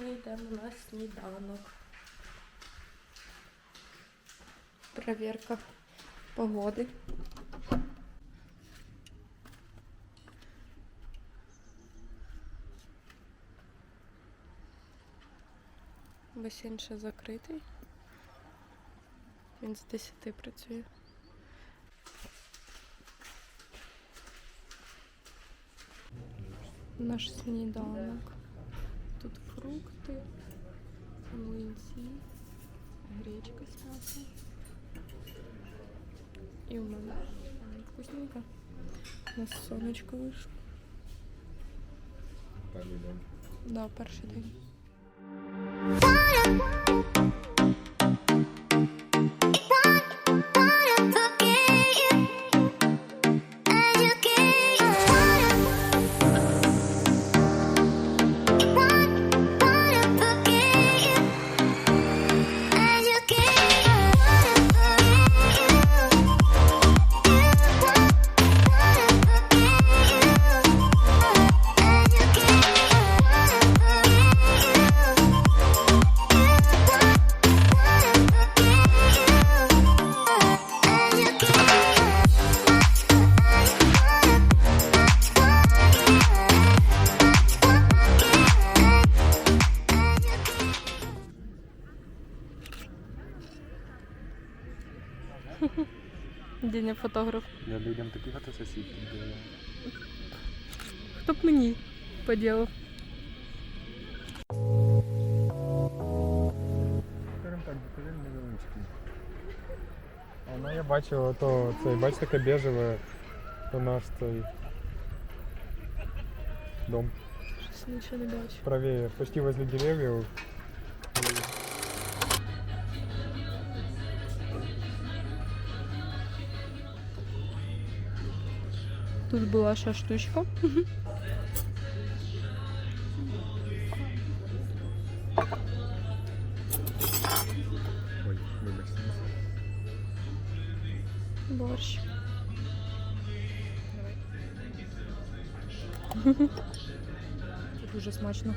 Ми йдемо на сніданок. Перевірка погоди. Басейн ще закритий. Він з 10 працює. Наш сніданок. Тут фрукти, млинці, гречка з м'ясом. І у мене вкусненько. У нас сонечко вийшло. Перший день. Да, перший день. Діня фотограф. Я людям такі фотосесійки даю. Хто б мені поділив? Скажімо так, невеличкий. Ну я бачив, ото цей, бач таке бежеве, то наш цей дом. Щось нічого не бачу. Правее, почти возле деревьев. Тут була ще штучка. Борщ. Дуже смачно.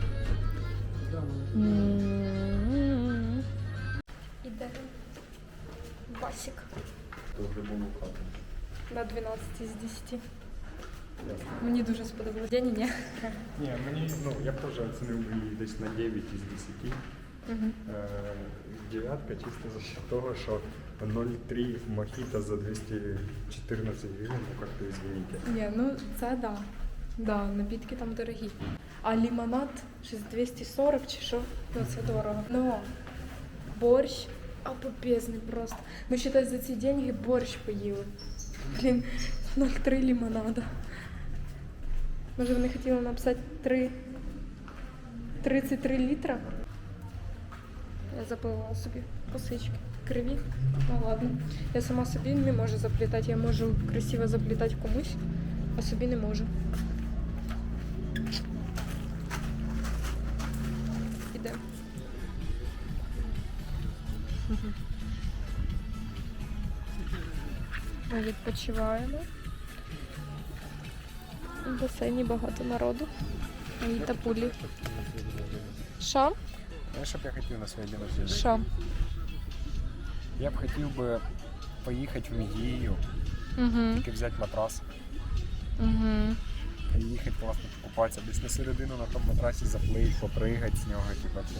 Іде басик любому хату. на 12 з 10. Мені дуже сподобалось. День ні. Ні, мені, ну, я теж оцінив її десь на 9 із 10. Угу. Е, Дев'ятка чисто за счет того, що 0,3 мохіто за 214 гривень, ну как то извините. Ні, ну це да. Да, напітки там дорогі. А лимонад щось 240 чи що? Ну це дорого. Ну, борщ обопезний просто. Ми считай за ці деньги борщ поїли. Блін, 0,3 лимонада. Може вони хотіли написати 3... 33 літра? Я запливала собі косички. Криві. Ну ладно. Я сама собі не можу заплітати. Я можу красиво заплітати комусь, а собі не можу. Іде. Ми відпочиваємо. У басейні багато народу. І тапулі. Що? Що б я хотів на своє день рождения? Що? Я б хотів би поїхати в Мігію, Угу. тільки взяти матрас Угу. і їхати класно покупатися. Десь на середину на тому матрасі заплить, попригати з нього, типа це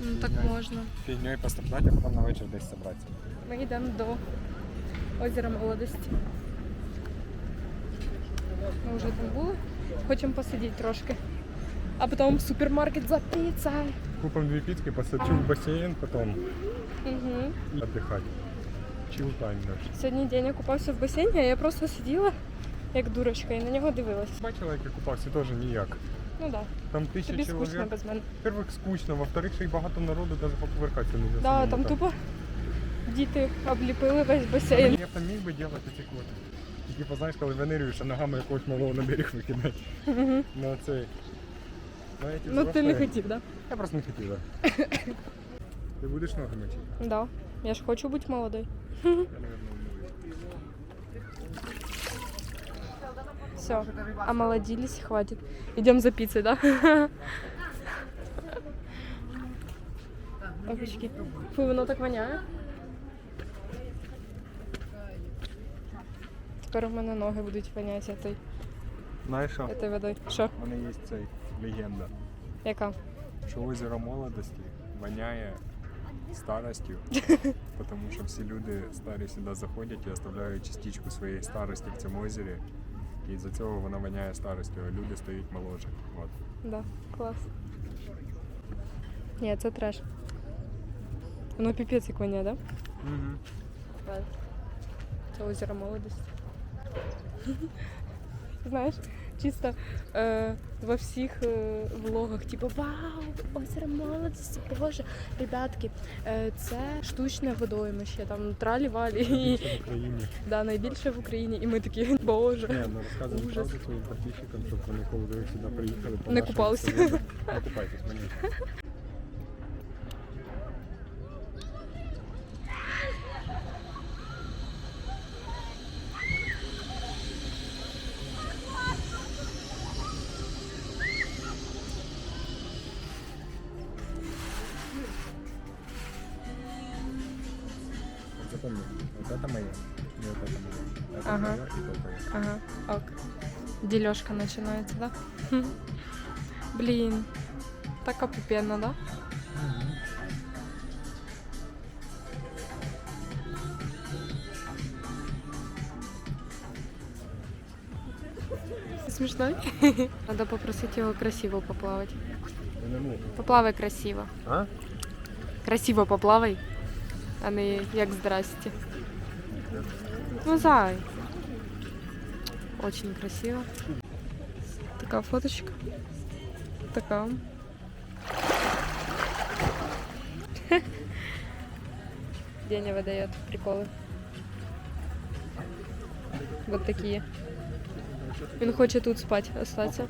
Ну так можна. фігньою постраждати, а потім на вечір десь зібратися. Ми йдемо до озера молодості. Вже там були. Хочемо посидіти трошки. А потім в супермаркет за піцею. Купимо дві піцки, посадчу в басейн, потім Угу. віддихати. Чил тайм наш. Сьогодні день я купався в басейні, а я просто сиділа як дурочка і на нього дивилась. Бачила, як я купався, теж ніяк. Ну так. Там тисяча Тобі скучно чоловік. без мене. Во-первых, скучно, во-вторых, ще й багато народу, навіть поповерхатися не можна. Да, там тупо діти обліпили весь басейн. Я там міг би робити ці коти. Тільки типу, познаєш, коли винирюєш, а ногами якогось малого на берег викидаєш. Угу. Ну, це... ну, я Ну ти не взрослі- хотів, да? Я просто не хотів, так. Ти будеш ноги мочити? Да. Я ж хочу бути молодой. Все, омолодились, хватит. Идем за пиццей, да? Опачки. Фу, воно так воняє. Тепер у мене ноги будуть воняти цією Знаєш що? цією водою. Що? У мене є цей легенда, Яка? що озеро молодості воняє старостю, тому що всі люди старі сюди заходять і оставляють частичку своєї старості в цьому озері. І за цього вона воняє старостю, а люди стають моложе. От. Да, клас. Ні, це треш. Воно піпець як воняє, да? Угу. Це озеро молодості. Знаєш, чисто е, во всіх е, влогах, типу, вау, озеро молодості, боже, ребятки, е, це штучне водоймище, там тралі-валі, і, в Україні. да, найбільше в Україні, і ми такі, боже. Не, ну розказуємо Ужас. правду своїм підписчикам, щоб вони коли ви сюди приїхали, Не купалися. Не купайтесь, мені. Запомни, вот это мое, не вот это мое. Это Ага. мое и только мое. Ага, ок. Ділешка починається, да? Хм. Блін, так опупенно, да? Смешной? Надо попросить его красиво поплавать. Я не можу. Поплавай красиво. А? Красиво поплавай, а не як здрасте. Ну, зай. Очень красиво. Такая фоточка. Такая. Деня выдает приколы. Вот такие. Він хоче тут спать, остаться.